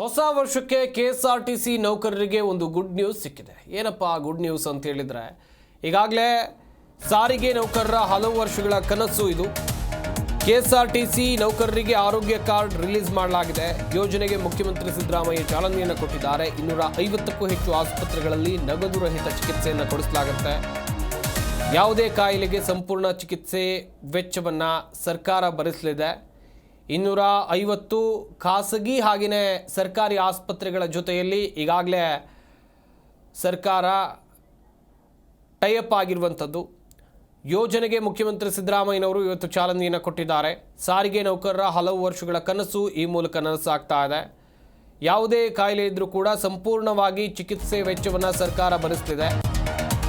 ಹೊಸ ವರ್ಷಕ್ಕೆ K S R T C ನೌಕರರಿಗೆ ಒಂದು ಗುಡ್ ನ್ಯೂಸ್ ಸಿಕ್ಕಿದೆ. ಏನಪ್ಪ ಗುಡ್ ನ್ಯೂಸ್ ಅಂತ ಹೇಳಿದರೆ, ಈಗಾಗಲೇ ಸಾರಿಗೆ ನೌಕರರ ಹಲವು ವರ್ಷಗಳ ಕನಸು ಇದು. K S R T C ನೌಕರರಿಗೆ ಆರೋಗ್ಯ ಕಾರ್ಡ್ ರಿಲೀಸ್ ಮಾಡಲಾಗಿದೆ. ಯೋಜನೆಗೆ ಮುಖ್ಯಮಂತ್ರಿ ಸಿದ್ದರಾಮಯ್ಯ ಚಾಲನೆಯನ್ನು ಕೊಟ್ಟಿದ್ದಾರೆ. ಇನ್ನೂರ ಐವತ್ತಕ್ಕೂ ಹೆಚ್ಚು ಆಸ್ಪತ್ರೆಗಳಲ್ಲಿ ನಗದು ರಹಿತ ಚಿಕಿತ್ಸೆಯನ್ನು ಕೊಡಿಸಲಾಗುತ್ತೆ. ಯಾವುದೇ ಕಾಯಿಲೆಗೆ ಸಂಪೂರ್ಣ ಚಿಕಿತ್ಸೆ ವೆಚ್ಚವನ್ನು ಸರ್ಕಾರ ಭರಿಸಲಿದೆ. ಇನ್ನೂರ ಐವತ್ತು ಖಾಸಗಿ ಹಾಗೆಯೇ ಸರ್ಕಾರಿ ಆಸ್ಪತ್ರೆಗಳ ಜೊತೆಯಲ್ಲಿ ಈಗಾಗಲೇ ಸರ್ಕಾರ ಟೈಅಪ್ ಆಗಿರುವಂಥದ್ದು. ಯೋಜನೆಗೆ ಮುಖ್ಯಮಂತ್ರಿ ಸಿದ್ದರಾಮಯ್ಯನವರು ಇವತ್ತು ಚಾಲನೆಯನ್ನು ಕೊಟ್ಟಿದ್ದಾರೆ. ಸಾರಿಗೆ ನೌಕರರ ಹಲವು ವರ್ಷಗಳ ಕನಸು ಈ ಮೂಲಕ ನನಸಾಗ್ತಾ ಇದೆ. ಯಾವುದೇ ಕಾಯಿಲೆ ಇದ್ದರೂ ಕೂಡ ಸಂಪೂರ್ಣವಾಗಿ ಚಿಕಿತ್ಸೆ ವೆಚ್ಚವನ್ನು ಸರ್ಕಾರ ಭರಿಸ್ತಿದೆ.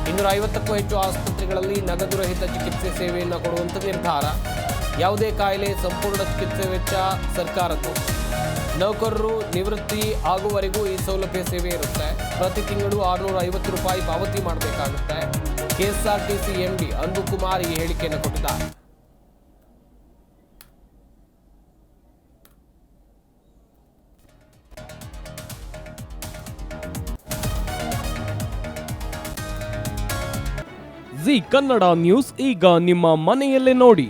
ಇನ್ನೂರ ಐವತ್ತಕ್ಕೂ ಹೆಚ್ಚು ಆಸ್ಪತ್ರೆಗಳಲ್ಲಿ ನಗದು ರಹಿತ ಚಿಕಿತ್ಸೆ ಸೇವೆಯನ್ನು ಕೊಡುವಂಥ ನಿರ್ಧಾರ. ಯಾವುದೇ ಕಾಯಿಲೆ ಸಂಪೂರ್ಣ ಚಿಕಿತ್ಸೆ ವೆಚ್ಚ ಸರ್ಕಾರದ್ದು. ನೌಕರರು ನಿವೃತ್ತಿ ಆಗುವವರೆಗೂ ಈ ಸೌಲಭ್ಯ ಸೇವೆ ಇರುತ್ತೆ. ಪ್ರತಿ ತಿಂಗಳು ಆರುನೂರ ಐವತ್ತು ರೂಪಾಯಿ ಪಾವತಿ ಮಾಡಬೇಕಾಗುತ್ತೆ. ಕೆಎಸ್ಆರ್ಟಿಸಿ ಎಂಡಿ ಅನ್ಬು ಕುಮಾರ್ ಈ ಹೇಳಿಕೆಯನ್ನು ಕೊಟ್ಟಿದ್ದಾರೆ. ಜಿ ಕನ್ನಡ ನ್ಯೂಸ್ ಈಗ ನಿಮ್ಮ ಮನೆಯಲ್ಲೇ ನೋಡಿ.